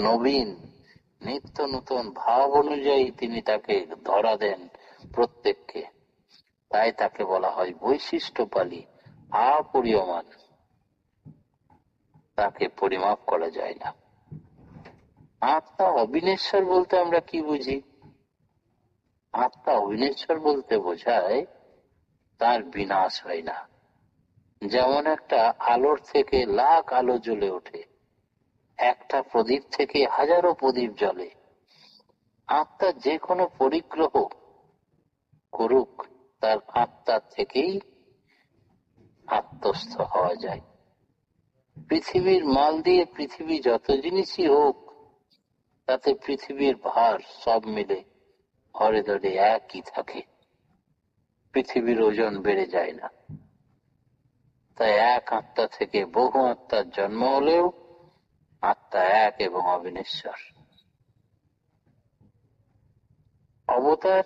নবীন, নিত্য নতুন ভাব অনুযায়ী তিনি তাকে ধরা দেন প্রত্যেককে। তাই তাকে বলা হয় বৈশিষ্ট্য পালি আপরিয়মান তাকে পরিমাপ করা যায় না। আত্মা অবিনেশ্বর বলতে আমরা কি বুঝি? আত্মা অবিনেশ্বর বলতে বোঝায়, তার বিনাশ হয় না। যেমন একটা আলোর থেকে লাখ আলো জ্বলে ওঠে। একটা প্রদীপ থেকে হাজারো প্রদীপ জ্বলে। আত্মা যে কোনো পরিগ্রহ করুক, তার আত্মার থেকেই আত্মস্থ হওয়া যায়। পৃথিবীর মাল দিয়ে পৃথিবী যত জিনিসই হোক, তাতে পৃথিবীর ভার সব মিলে হরে ধরে একই থাকে। পৃথিবীর ওজন বেড়ে যায় না। তাই এক আত্মা থেকে বহু আত্মার জন্ম হলেও আত্মা এক এবং অবিনেশ্বর। অবতার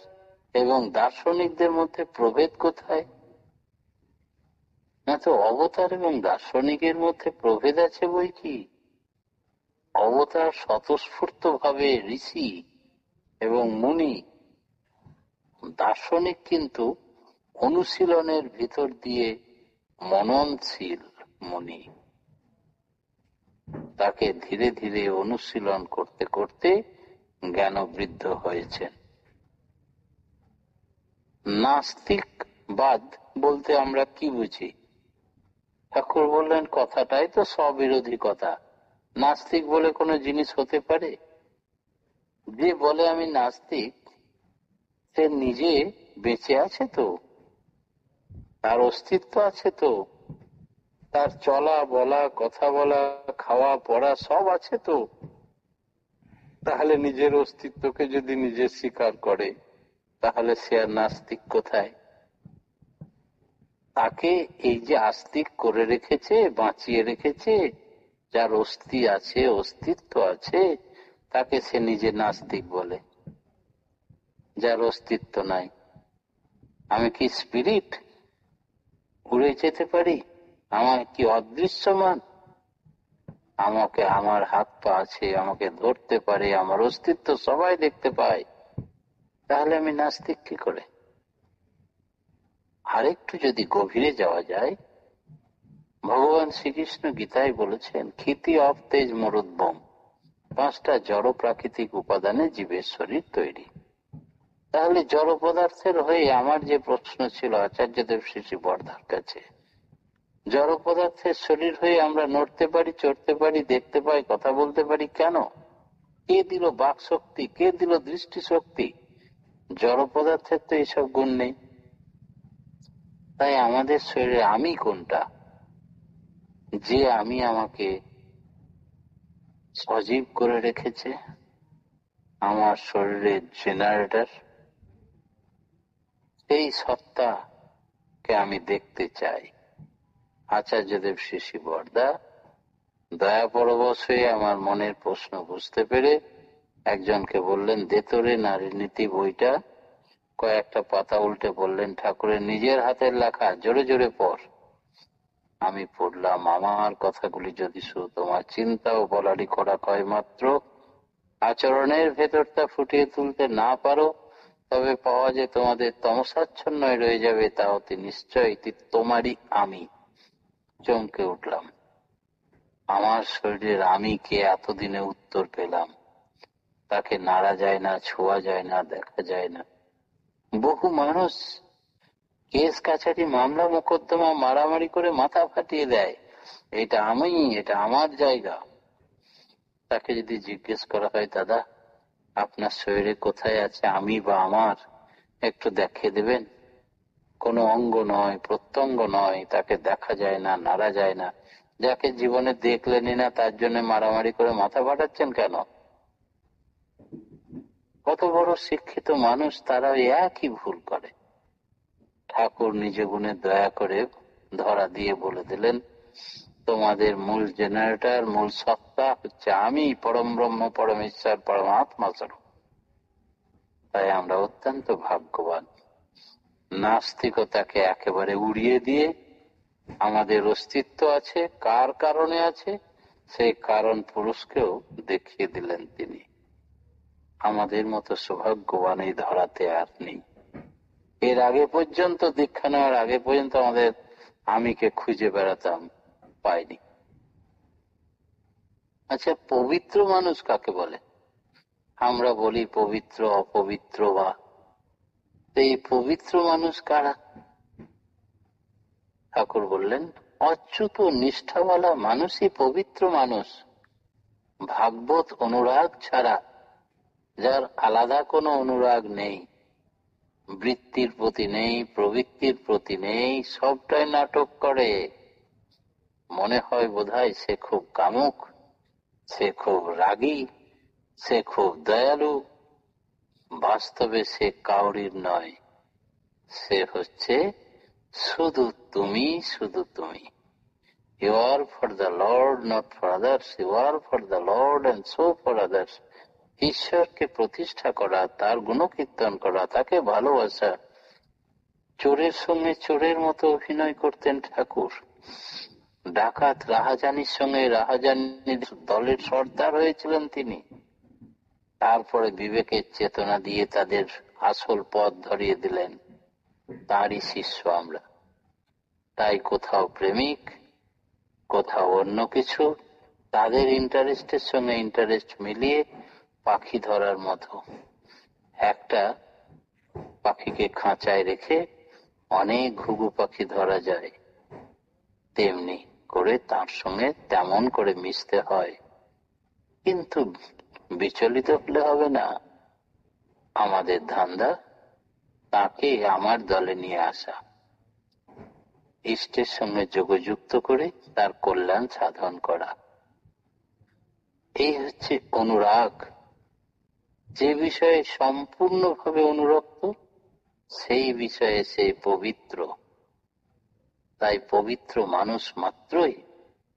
এবং দার্শনিকদের মধ্যে প্রভেদ কোথায়? না তো অবতার এবং দার্শনিকের মধ্যে প্রভেদ আছে বই কি? অবতার স্বতঃস্ফূর্ত ভাবে ঋষি এবং মুনি। দার্শনিক কিন্তু অনুশীলনের ভিতর দিয়ে মননশীল মুনি। তাকে ধীরে ধীরে অনুশীলন করতে করতে জ্ঞানবৃদ্ধ হয়েছেন। নাস্তিকবাদ বলতে আমরা কি বুঝি? ঠাকুর বললেন, কথাটাই তো স্ববিরোধী কথা। নাস্তিক বলে কোনো জিনিস হতে পারে? যে বলে আমি নাস্তিক, সে নিজে বেঁচে আছে তো? তার অস্তিত্ব আছে তো? তার চলা, বলা, কথা বলা, খাওয়া, পড়া, সব আছে তো। তাহলে নিজের অস্তিত্বকে যদি নিজে স্বীকার করে, তাহলে সে আর নাস্তিক কোথায়? তাকে এই যে আস্তিক করে রেখেছে, বাঁচিয়ে রেখেছে, যার অস্থি আছে, অস্তিত্ব আছে, তাকে সে নিজে নাস্তিক বলে, যার অস্তিত্ব নাই। আমি কি স্পিরিট উড়ে যেতে পারি? আমার কি অদৃশ্যমান? আমাকে, আমার হাত পা আছে, আমাকে ধরতে পারে, আমার অস্তিত্ব সবাই দেখতে পায়। তাহলে আমি নাস্তিক কি করে? আরেকটু যদি গভীরে যাওয়া যায়, ভগবান শ্রীকৃষ্ণ গীতায় বলেছেন খ্যাতি অফ তেজ মরুদ্বম পাঁচটা জড় প্রাকৃতিক উপাদানে জীবের শরীর তৈরি। তাহলে জড় পদার্থের হয়ে আমার যে প্রশ্ন ছিল, আচার্যদেব শ্রী বর্ধার কাছে জড় পদার্থের শরীর হয়ে আমরা নড়তে পারি, চড়তে পারি, দেখতে পাই, কথা বলতে পারি, কেন? কে দিল বাক শক্তি? কে দিল দৃষ্টি শক্তি? জড় পদার্থের তো এইসব গুণ নেই। তাই আমাদের শরীরে আমি কোনটা? যে আমি আমাকে সজীব করে রেখেছে, আমার শরীরের জেনারেটর, সেই সত্তাকে আমি দেখতে চাই। আচার্যদেব শিশি বর্দা, দয়া পরবশ হয়ে আমার মনের প্রশ্ন বুঝতে পেরে একজনকে বললেন দেতরে নারী নীতি বইটা? কয়েকটা পাতা উল্টে বললেন, ঠাকুরের নিজের হাতের লেখা, জোরে জোরে পর আমি পড়লাম, আমার কথাগুলি যদি শুধু তোমার চিন্তা ও বলারি করা কয় মাত্র, আচরণের ভেতরটা ফুটিয়ে তুলতে না পারো, তবে পাওয়া যে তোমাদের তমসাচ্ছন্ন রয়ে যাবে তা অতি নিশ্চয় তোমারই আমি। চমকে উঠলাম। আমার শরীরের আমি কে এতদিনে উত্তর পেলাম? তাকে নাড়া যায় না, ছোঁয়া যায় না, দেখা যায় না। বহু মানুষ কেস কাছারি, মামলা, মোকদ্দমা, মারামারি করে মাথা ফাটিয়ে দেয়। এটা আমি, এটা আমার জায়গা। তাকে যদি জিজ্ঞেস করা হয়, দাদা, আপনার শরীরে কোথায় আছে, আমি বা আমার? একটু দেখিয়ে দেবেন? কোনো অঙ্গ নয়, প্রত্যঙ্গ নয়, তাকে দেখা যায় না, নাড়া যায় না। যাকে জীবনে দেখলেনি না, তার জন্য মারামারি করে মাথা ফাটাচ্ছেন কেন? কত বড় শিক্ষিত মানুষ তারা একই ভুল করে। ঠাকুর নিজ গুণে দয়া করে ধরা দিয়ে বলে দিলেন, তোমাদের মূল জেনারেটর, মূল সত্তা হচ্ছে আমি, পরম ব্রহ্ম, পরমেশ্বর, পরমাত্মা স্বরূপ। তাই আমরা অত্যন্ত ভাগ্যবান। নাস্তিকতাকে একেবারে উড়িয়ে দিয়ে আমাদের অস্তিত্ব আছে, কার কারণে আছে, সেই কারণ পুরুষকেও দেখিয়ে দিলেন তিনি। আমাদের মতো সৌভাগ্যবান এই ধরাতে আর নেই। এর আগে পর্যন্ত, দীক্ষা নেওয়ার আগে পর্যন্ত আমাদের আমিকে খুঁজে বেড়াতাম পাইনি। আচ্ছা পবিত্র মানুষ কাকে বলে? আমরা বলি পবিত্র, অপবিত্র বা এই পবিত্র মানুষ কারা? ঠাকুর বললেন, অচ্যুত নিষ্ঠাওয়ালা মানুষই পবিত্র মানুষ। ভাগবত অনুরাগ ছাড়া যার আলাদা কোনো অনুরাগ নেই। বৃত্তির প্রতি নেই, প্রবৃত্তির প্রতি নেই, সবটাই নাটক করে। মনে হয় বোধহয় সে খুব কামুক, সে খুব রাগী, সে খুব দয়ালু। বাস্তবে সে কাউরির নয়। সে হচ্ছে শুধু তুমি শুধু তুমি। You are for the lord not for others you are for the lord and so for others ঈশ্বরকে প্রতিষ্ঠা করা, তার গুণকীর্তন করা, তাকে ভালোবাসা। চোরের সঙ্গে চোরের মতো অভিনয় করতেন ঠাকুর। ডাকাত রাহাজানির সঙ্গে রাহাজানির দলের সর্দার হয়েছিলেন তিনি। তারপরে বিবেকের চেতনা দিয়ে তাদের আসল পথ ধরিয়ে দিলেন। তারই শিষ্য আমরা। তাই কোথাও প্রেমিক, কোথাও অন্য কিছু, তাদের ইন্টারেস্টের সঙ্গে ইন্টারেস্ট মিলিয়ে পাখি ধরার মতো। একটা পাখিকে খাঁচায় রেখে অনেক ঘুঘু পাখি ধরা যায়। তেমনি করে তার সঙ্গে তেমন করে মিশতে হয়। কিন্তু বিচলিত হলে হবে না। আমাদের ধান্দা তাকে আমার দলে নিয়ে আসা। ইষ্টের সঙ্গে যোগযুক্ত করে তার কল্যাণ সাধন করা। এই হচ্ছে অনুরাগ। যে বিষয়ে সম্পূর্ণভাবে অনুরক্ত, সেই বিষয়ে সে পবিত্র। তাই পবিত্র মানুষ মাত্রই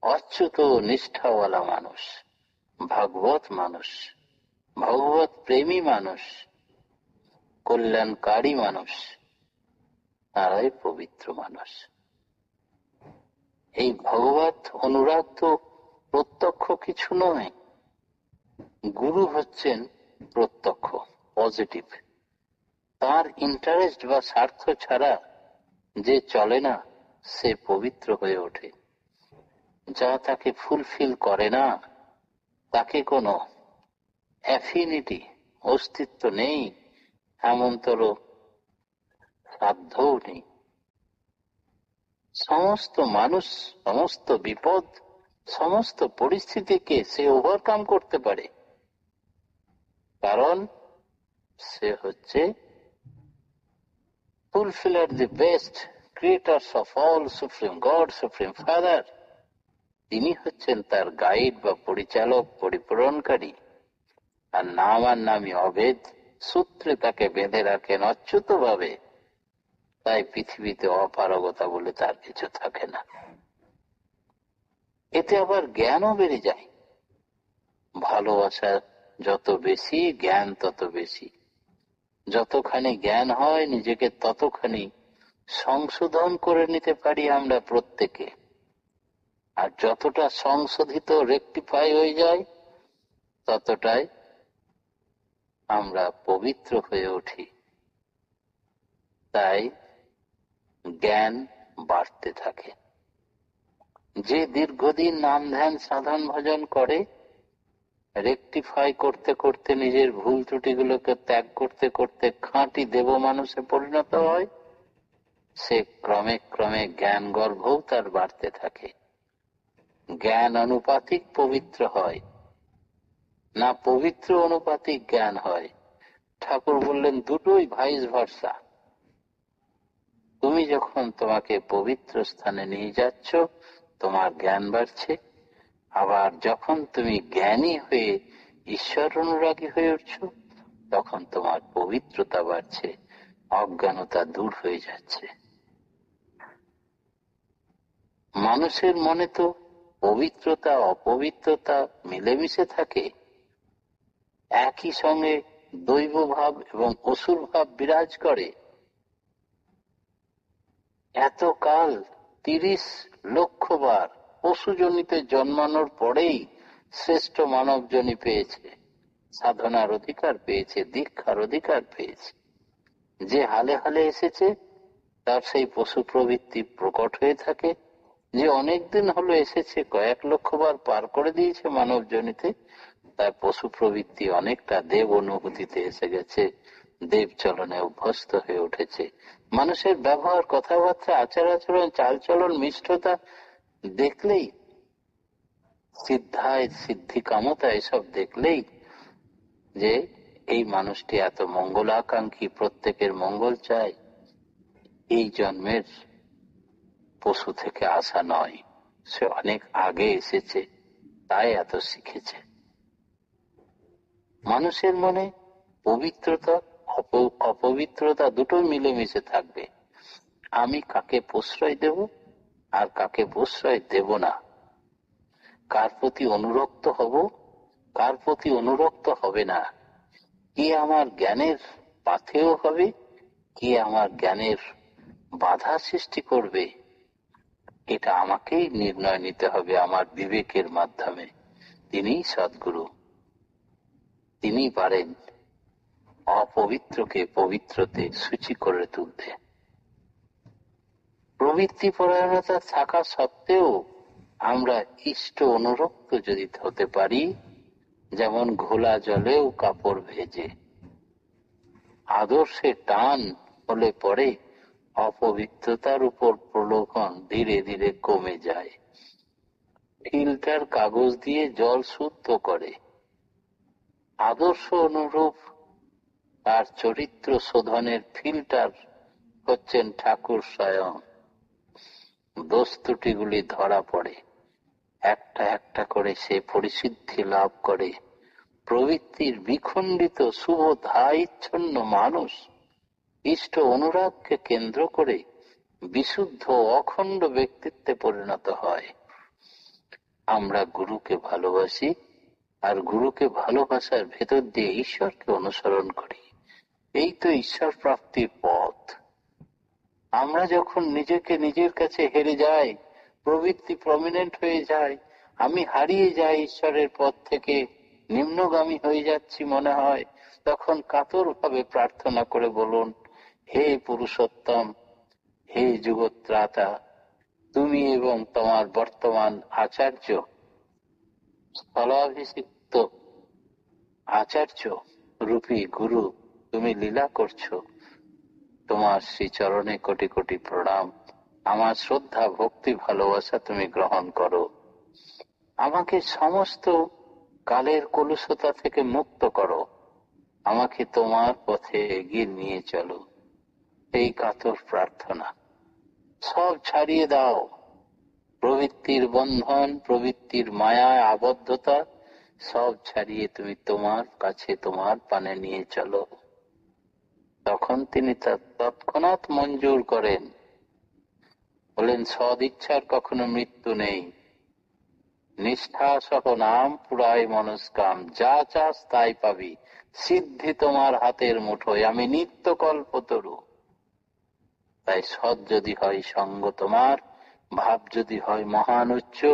অচ্যুত নিষ্ঠাওয়ালা মানুষ। ভাগবত মানুষ, ভগবত প্রেমী মানুষ, কল্যাণকারী মানুষ, তারাই পবিত্র মানুষ। এই ভগবত অনুরাগ তো প্রত্যক্ষ কিছু নয়, গুরু হচ্ছেন প্রত্যক্ষ পজিটিভ তার ইন্টারেস্ট বা স্বার্থ ছাড়া যে চলে না, সে পবিত্র হয়ে ওঠে। যা তাকে ফুলফিল করে না তাকে কোনো অ্যাফিনিটি অস্তিত্ব নেই, এমনতর সাধ্যও নেই। সমস্ত মানুষ, সমস্ত বিপদ, সমস্ত পরিস্থিতিকে সে ওভারকাম করতে পারে। কারণ সে হচ্ছে fulfiller the best creators of all supreme god supreme father তিনি হচ্ছেন তার গাইড বা পরিচালক, পরিপূরণকারী। আর নাম আর নামই অভেদ সূত্রে তাকে বেঁধে রাখেন অচ্যুত ভাবে তাই পৃথিবীতে অপারগতা বলে তার কিছু থাকে না। এতে আবার জ্ঞানও বেড়ে যায়। ভালোবাসা যত বেশি, জ্ঞান তত বেশি। যতখানি জ্ঞান হয়, নিজেকে ততখানি সংশোধন করে নিতে পারি আমরা প্রত্যেকে। আর যতটা সংশোধিত রেক্টিফাই হয়ে যায়, ততটাই আমরা পবিত্র হয়ে উঠি। তাই জ্ঞান বাড়তে থাকে। যে দীর্ঘদিন নাম ধ্যান, সাধন, ভজন করে রেকটিফাই করতে করতে নিজের ভুল ত্রুটিগুলোকে ত্যাগ করতে করতে খাঁটি দেব মানুষে পরিণত হয়, সে ক্রমে ক্রমে জ্ঞান গর্ভও তার বাড়তে থাকে। জ্ঞান অনুপাতিক পবিত্র হয়। না পবিত্র অনুপাতিক জ্ঞান হয়। ঠাকুর বললেন, দুটোই ভাইস ভরসা। তুমি যখন তোমাকে পবিত্র স্থানে নিয়ে যাচ্ছ, তোমার জ্ঞান বাড়ছে। আবার যখন তুমি জ্ঞানী হয়ে ঈশ্বর অনুরাগী হয়ে উঠছ, তখন তোমার পবিত্রতা বাড়ছে, অজ্ঞানতা দূর হয়ে যাচ্ছে। মানুষের মনে তো পবিত্রতা, অপবিত্রতা মিলেমিশে থাকে, একই সঙ্গে দৈব ভাব এবং অসুর ভাব বিরাজ করে। এত কাল তিরিশ লক্ষ বার পশুজনিতে জন্মানোর পরেই শ্রেষ্ঠ মানব জনি পেয়েছে, সাধনার অধিকার পেয়েছে, দীক্ষার অধিকার পেয়েছে। যে হালে হালে এসেছে, তার সেই পশু প্রবৃত্তি প্রকট হয়ে থাকে। যে অনেকদিন হলো এসেছে, কয়েক লক্ষ বার পার করে দিয়েছে মানব জনিতে তার পশু প্রবৃত্তি অনেকটা দেব অনুভূতিতে এসে গেছে। দেব চলনে অভ্যস্ত হয়ে উঠেছে। মানুষের ব্যবহার, কথাবার্তা, আচার আচরণ, চালচলন, মিষ্টতা দেখলেই, সিদ্ধায়, সিদ্ধি, কামতা এসব দেখলেই যে এই মানুষটি এত মঙ্গল আকাঙ্ক্ষী প্রত্যেকের মঙ্গল চায়। এই জন্মের পশু থেকে আসা নয়। সে অনেক আগে এসেছে, তাই এত শিখেছে। মানুষের মনে পবিত্রতা অপবিত্রতা দুটো মিলেমিশে থাকবে। আমি কাকে প্রশ্রয় দেব আর কাকে প্রশ্রয় দেব না? কার প্রতি অনুরক্ত হব, কার প্রতি অনুরক্ত হবে না? কে আমার জ্ঞানের পাথেও হবে, কে আমার জ্ঞানের বাধা সৃষ্টি করবে? এটা আমাকেই নির্ণয় নিতে হবে আমার বিবেকের মাধ্যমে। তিনিই সদ্গুরু। তিনি পারেন অপবিত্রকে পবিত্রতে সূচি করে তুলতে। প্রবৃত্তি পরায়ণতা থাকা সত্ত্বেও আমরা ইষ্ট অনুরক্ত যদি হতে পারি, যেমন ঘোলা জলেও কাপড় ভেজে। আদর্শে টান হলে পরে অপবিত্রতার উপর প্রলোভন ধীরে ধীরে কমে যায়। ফিল্টার কাগজ দিয়ে জল শুদ্ধ করে। আদর্শ অনুরূপ তার চরিত্র শোধনের ফিল্টার হচ্ছেন ঠাকুর স্বয়ং। দোষ ত্রুটিগুলি ধরা পড়ে। একটা একটা করে সে পরিসিদ্ধি লাভ করে। প্রবৃত্তির বিখণ্ডিত, শুভ, ধাইচ্ছন্ন মানুষ ইষ্ট অনুরাগকে কেন্দ্র করে বিশুদ্ধ অখণ্ড ব্যক্তিত্বে পরিণত হয়। আমরা গুরুকে ভালোবাসি আর গুরুকে ভালোবাসার ভেতর দিয়ে ঈশ্বরকে অনুসরণ করি। এই তো ঈশ্বর প্রাপ্তির পথ। আমরা যখন নিজেকে নিজের কাছে হেরে যাই, প্রবৃত্তি প্রমিনেন্ট হয়ে যায় আমি হারিয়ে যাই ঈশ্বরের পথ থেকে, নিম্নগামী হয়ে যাচ্ছি মনে হয়, তখন কাতর ভাবে প্রার্থনা করে বলুন হে পুরুষোত্তম, হে যুগত্রাতা, তুমি এবং তোমার বর্তমান আচার্য, স্থলাভিষিক্ত আচার্য রূপী গুরু তুমি লীলা করছ। তোমার শ্রীচরণে কোটি কোটি প্রণাম। আমার শ্রদ্ধা, ভক্তি, ভালোবাসা তুমি গ্রহণ করো। আমাকে সমস্ত কালের কলুষতা থেকে মুক্ত করো। আমাকে তোমার পথে এগিয়ে নিয়ে চলো। এই কাতর প্রার্থনা। সব ছাড়িয়ে দাও। প্রবৃত্তির বন্ধন, প্রবৃত্তির মায়ায় আবদ্ধতা, সব ছাড়িয়ে তুমি তোমার কাছে তোমার পানে নিয়ে চলো। তখন তিনি তৎক্ষণাৎ মঞ্জুর করেন। বলেন, সদিচ্ছার কখনো মৃত্যু নেই। নিষ্ঠা সহ নাম পুরাই মনস্কাম। যা চাস তাই পাবি। সিদ্ধি তোমার হাতের মুঠোয়। আমি নিত্য কল্পতরু তাই সৎ যদি হয় সঙ্গ তোমার, ভাব যদি হয় মহান উচ্চ,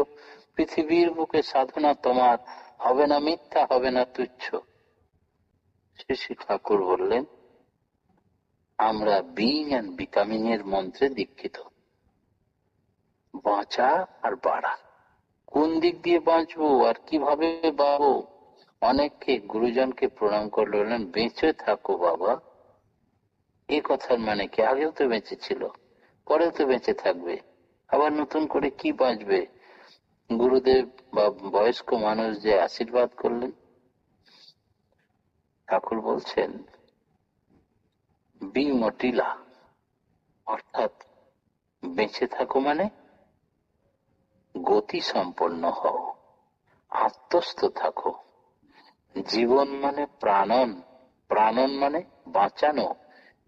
পৃথিবীর বুকে সাধনা তোমার, হবে না মিথ্যা, হবে না তুচ্ছ। শ্রী ঠাকুর বললেন, আমরা বিং অ্যান্ড বিকামিং এর মন্ত্রে দীক্ষিত। বাঁচা আর বাড়া। কোন দিক দিয়ে বাঁচবো আর কীভাবে বাবো অনেককে গুরুজনকে প্রণাম করল বেঁচে থাকো বাবা। এ কথার মানে কি? আগেও তো বেঁচে ছিল, পরেও তো বেঁচে থাকবে। আবার নতুন করে কি বাঁচবে? গুরুদেব বা বয়স্ক মানুষ যে আশীর্বাদ করলেন? ঠাকুর বলছেন, বিমটিলা, অর্থাৎ বেঁচে থাকো মানে গতি সম্পন্ন হও, আত্মস্থ থাকো। জীবন মানে প্রাণন প্রাণন মানে বাঁচানো।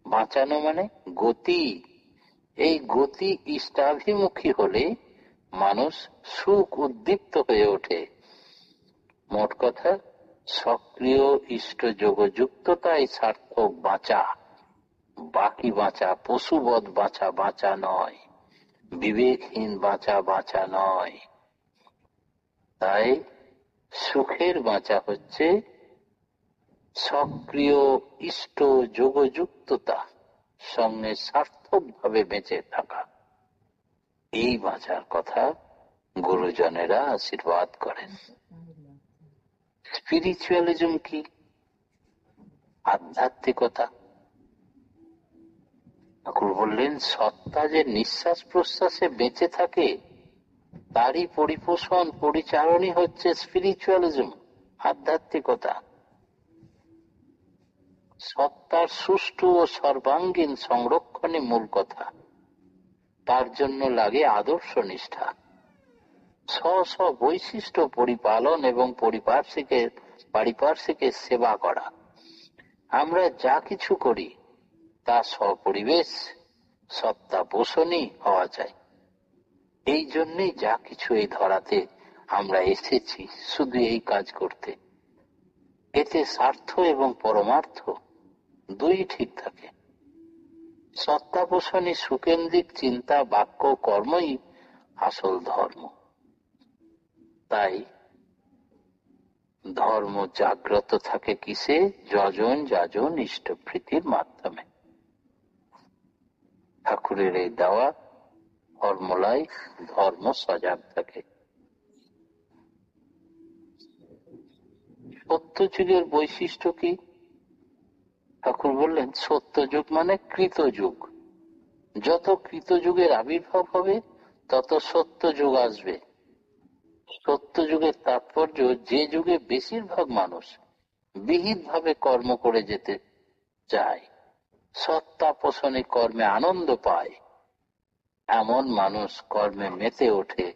বাঁচানো মানে গতি। এই গতি ইষ্টাভিমুখী হলে মানুষ সুখ উদ্দীপ্ত হয়ে ওঠে। মোট কথা, সক্রিয় ইষ্ট যোগযুক্ততাই সার্থক বাঁচা। বাকি বাঁচা পশুবধ বাঁচা বাঁচা নয়। বিবেকহীন বাঁচা বাঁচা নয়। তাই সুখের বাঁচা হচ্ছে সক্রিয় ইষ্ট যোগযুক্ততা সঙ্গে সার্থক ভাবে বেঁচে থাকা। এই বাঁচার কথা গুরুজনেরা আশীর্বাদ করেন। স্পিরিচুয়ালিজম কি? আধ্যাত্মিকতা? ঠাকুর বললেন, সত্তা যে নিঃশ্বাস প্রশ্বাসে বেঁচে থাকে, তারই পরিপোষণ পরিচালনই হচ্ছে স্পিরিচুয়ালিজম, আধ্যাত্মিকতা। সত্তার সুষ্ঠু ও সর্বাঙ্গীন সংরক্ষণে মূল কথা। তার জন্য লাগে আদর্শ নিষ্ঠা। স্ব স্ব বৈশিষ্ট্য পরিপালন এবং পরিপার্শ্বিকের পারিপার্শ্বিকের সেবা করা। আমরা যা কিছু করি, তা স্বপরিবেশ সত্তা পোষণই হওয়া যায়। এই জন্যই যা কিছু এই ধরাতে আমরা এসেছি, শুধু এই কাজ করতে। এতে স্বার্থ এবং পরমার্থ দুই ঠিক থাকে। সত্তা পোষণী সুকেন্দ্রিক চিন্তা, বাক্য, কর্মই আসল ধর্ম। তাই ধর্ম জাগ্রত থাকে কিসে? যজন যাজন ইষ্টপ্রীতির মাধ্যমে। ঠাকুরের এই দেওয়া ফর্মুলায় ধর্ম সজাগ থাকে। সত্য যুগের বৈশিষ্ট্য কি? ঠাকুর বললেন, সত্য যুগ মানে কৃত যুগ। যত কৃত যুগের আবির্ভাব হবে, তত সত্য যুগ আসবে। সত্য যুগের তাৎপর্য যে যুগে বেশিরভাগ মানুষ বিহিত ভাবে কর্ম করে যেতে চায়, সত্তা পোষণে কর্মে আনন্দ পায়, এমন মানুষ কর্মে মেতে ওঠে,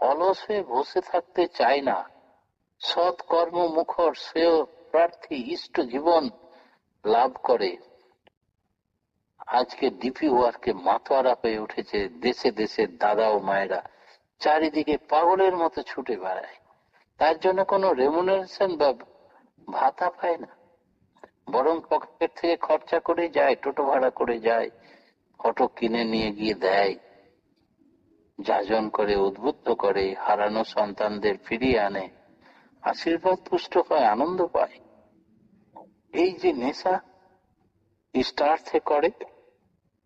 অলস হয়ে বসে থাকতে চায় না। সৎ কর্ম মুখর, শ্রেয় প্রার্থী, ইষ্ট জীবন লাভ করে। আজকে ডিপি ওয়ার্কে মাতোয়ারা হয়ে উঠেছে দেশে দেশে দাদা ও মায়েরা। চারিদিকে পাগলের মতো ছুটে বেড়ায়। তার জন্য কোনো রেমুনারেশন বা ভাতা পায় না। বরং পকেট থেকে খরচা করে যায়, টোটো ভাড়া করে যায়, ফটো কিনে নিয়ে গিয়ে দেয়। যাজন করে, উদ্বুদ্ধ করে, হারানো সন্তানদের ফিরিয়ে আনে। আশীর্বাদ পুষ্ট হয় আনন্দ পায়। এই যে নেশা ইষ্টার্থে করে,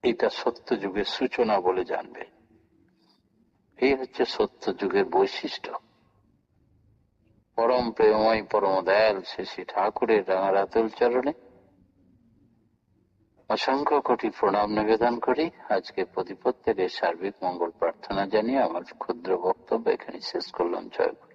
এটা সত্য যুগের সূচনা বলে জানবে। এই হচ্ছে সত্য যুগের বৈশিষ্ট্য। পরম প্রেমময় পরম দয়াল শ্রী ঠাকুরের রাঙারাতুল চরণে অসংখ্য কোটি প্রণাম নিবেদন করি। আজকে প্রতিপত্তের সার্বিক মঙ্গল প্রার্থনা জানিয়ে আমার ক্ষুদ্র বক্তব্য এখানে শেষ করলাম। জয়।